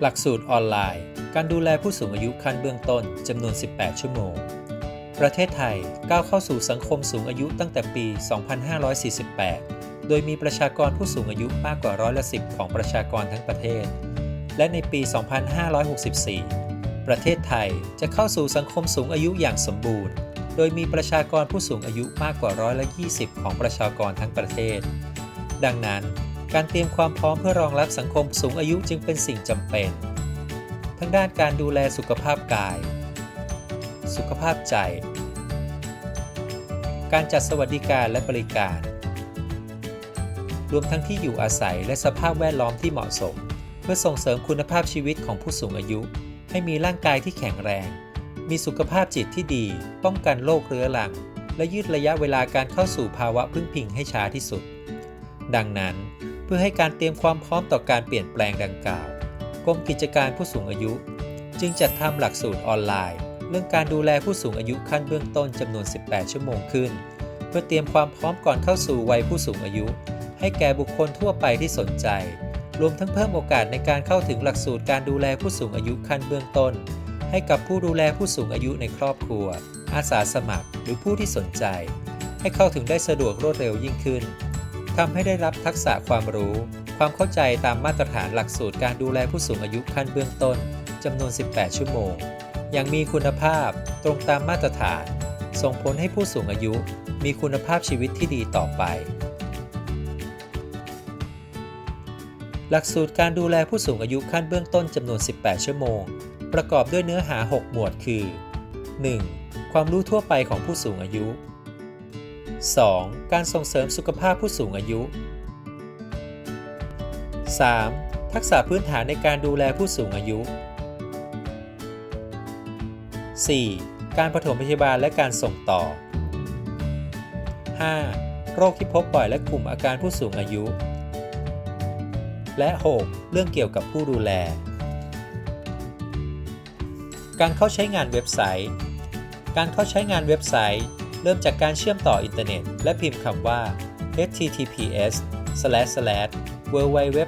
หลักสูตรออนไลน์ การดูแลผู้สูงอายุขั้นเบื้องต้นจำนวน 18 ชั่วโมง ประเทศไทยก้าวเข้าสู่สังคมสูงอายุตั้งแต่ปี 2548 โดยมีประชากรผู้สูงอายุมากกว่าร้อยละ10ของประชากรทั้งประเทศ และในปี 2564 ประเทศไทยจะเข้าสู่สังคมสูงอายุอย่างสมบูรณ์ โดยมีประชากรผู้สูงอายุมากกว่าร้อยละ20 ของประชากรทั้งประเทศ ดังนั้น การเตรียมความพร้อมเพื่อรองรับสังคมสูงอายุจึงเป็นสิ่งจำเป็น ทั้งด้านการดูแลสุขภาพกาย สุขภาพใจ การจัดสวัสดิการและบริการ รวมทั้งที่อยู่อาศัยและสภาพแวดล้อมที่เหมาะสม เพื่อส่งเสริมคุณภาพชีวิตของผู้สูงอายุ ให้มีร่างกายที่แข็งแรง มีสุขภาพจิตที่ดี ป้องกันโรคเรื้อรัง และยืดระยะเวลาการเข้าสู่ภาวะพึ่งพิงให้ช้าที่สุด ดังนั้น เพื่อให้การเตรียมความพร้อมต่อการเปลี่ยนแปลงดังกล่าวกรมกิจการผู้สูงอายุ จึงจัดทำหลักสูตรออนไลน์ เรื่องการดูแลผู้สูงอายุขั้นเบื้องต้นจำนวน 18 ชั่วโมงขึ้น เพื่อเตรียมความพร้อมก่อนเข้าสู่วัยผู้สูงอายุ ให้แก่บุคคลทั่วไปที่สนใจ รวมทั้งเพิ่มโอกาสในการเข้าถึงหลักสูตรการดูแลผู้สูงอายุขั้นเบื้องต้น ให้กับผู้ดูแลผู้สูงอายุในครอบครัว อาสาสมัคร หรือผู้ที่สนใจ ให้เข้าถึงได้สะดวกรวดเร็วยิ่งขึ้น ทำให้ได้รับทักษะความรู้ ความเข้าใจตามมาตรฐานหลักสูตรการดูแลผู้สูงอายุขั้นเบื้องต้นจำนวน 18 ชั่วโมง อย่างมีคุณภาพตรงตามมาตรฐาน ส่งผลให้ผู้สูงอายุมีคุณภาพชีวิตที่ดีต่อไป หลักสูตรการดูแลผู้สูงอายุขั้นเบื้องต้นจำนวน 18 ชั่วโมง ประกอบด้วยเนื้อหา 6 หมวดคือ 1. ความรู้ทั่วไปของผู้สูงอายุ 2. การส่งเสริมสุขภาพผู้สูงอายุ 3. ทักษะพื้นฐานในการดูแลผู้สูงอายุ 4. การปฐมพยาบาลและการส่งต่อ 5. โรคที่พบบ่อยและกลุ่มอาการผู้สูงอายุ และ 6. เรื่องเกี่ยวกับผู้ดูแล การเข้าใช้งานเว็บไซต์ การเข้าใช้งานเว็บไซต์ เริ่มจากการเชื่อมต่ออินเทอร์เน็ต และพิมพ์คำว่า https www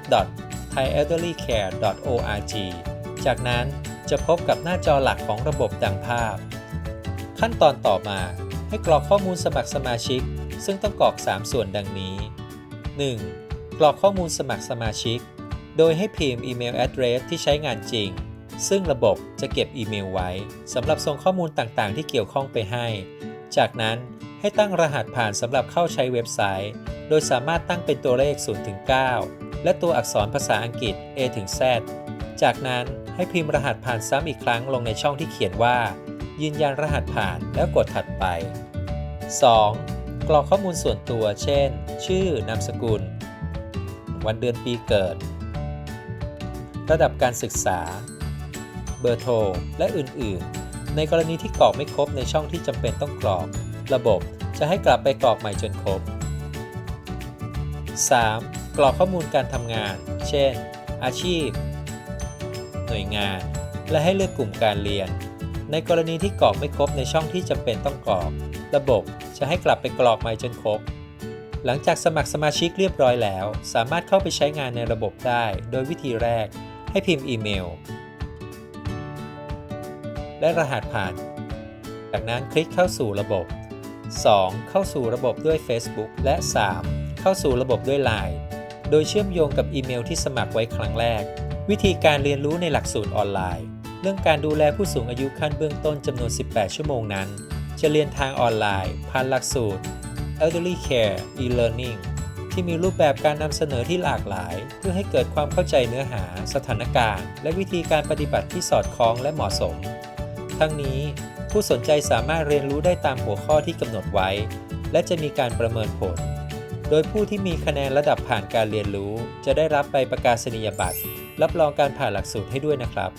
thaielderlycare.org จากนั้นจะพบกับหน้าจอหลักของระบบดังภาพ ขั้นตอนต่อมาให้กรอกข้อมูลสมัครสมาชิก ซึ่งต้องกรอก 3 ส่วนดังนี้ 1. กรอกข้อมูลสมัครสมาชิก โดยให้พิมพ์อีเมล address ที่ใช้งานจริง ซึ่งระบบจะเก็บอีเมลไว้สำหรับส่งข้อมูลต่างๆ ที่เกี่ยวข้องไปให้ จากนั้นให้ตั้งรหัสผ่านสำหรับเข้าใช้เว็บไซต์ โดยสามารถตั้งเป็นตัวเลข0-9และตัวอักษรภาษาอังกฤษ A ถึง Z จากนั้นให้พิมพ์รหัสผ่านซ้ำอีกครั้งลงในช่องที่เขียนว่า ยืนยันรหัสผ่านแล้วกดถัดไป 2. กรอกข้อมูลส่วนตัว เช่น ชื่อ นามสกุล วันเดือนปีเกิด ระดับการศึกษา เบอร์โทร และอื่น ๆ ในกรณีที่กรอกไม่ครบในช่องที่จำเป็นต้องกรอก ระบบจะให้กลับไปกรอกใหม่จนครบ 3. กรอกข้อมูลการทำงาน เช่น อาชีพ หน่วยงาน และให้เลือกกลุ่มการเรียน ในกรณีที่กรอกไม่ครบในช่องที่จำเป็นต้องกรอก ระบบจะให้กลับไปกรอกใหม่จนครบ หลังจากสมัครสมาชิกเรียบร้อยแล้ว สามารถเข้าไปใช้งานในระบบได้ โดยวิธีแรก ให้พิมพ์อีเมล และรหัสผ่าน จากนั้นคลิกเข้าสู่ระบบ 2. เข้าสู่ระบบด้วย Facebook และ 3. เข้าสู่ระบบด้วย Line โดยเชื่อมโยงกับอีเมลที่สมัครไว้ครั้งแรก วิธีการเรียนรู้ในหลักสูตรออนไลน์ เรื่องการดูแลผู้สูงอายุขั้นเบื้องต้นจำนวน 18 ชั่วโมงนั้น จะเรียนทางออนไลน์ผ่านหลักสูตร Elderly Care e-learning ที่มีรูปแบบการนำเสนอที่หลากหลาย เพื่อให้เกิดความเข้าใจเนื้อหา สถานการณ์ และวิธีการปฏิบัติที่สอดคล้องและเหมาะสม ทั้งนี้ผู้สนใจสามารถเรียนรู้ได้ตามหัวข้อที่กำหนดไว้ และจะมีการประเมินผล โดยผู้ที่มีคะแนนระดับผ่านการเรียนรู้ จะได้รับใบประกาศนียบัตรรับรองการผ่านหลักสูตรให้ด้วยนะครับ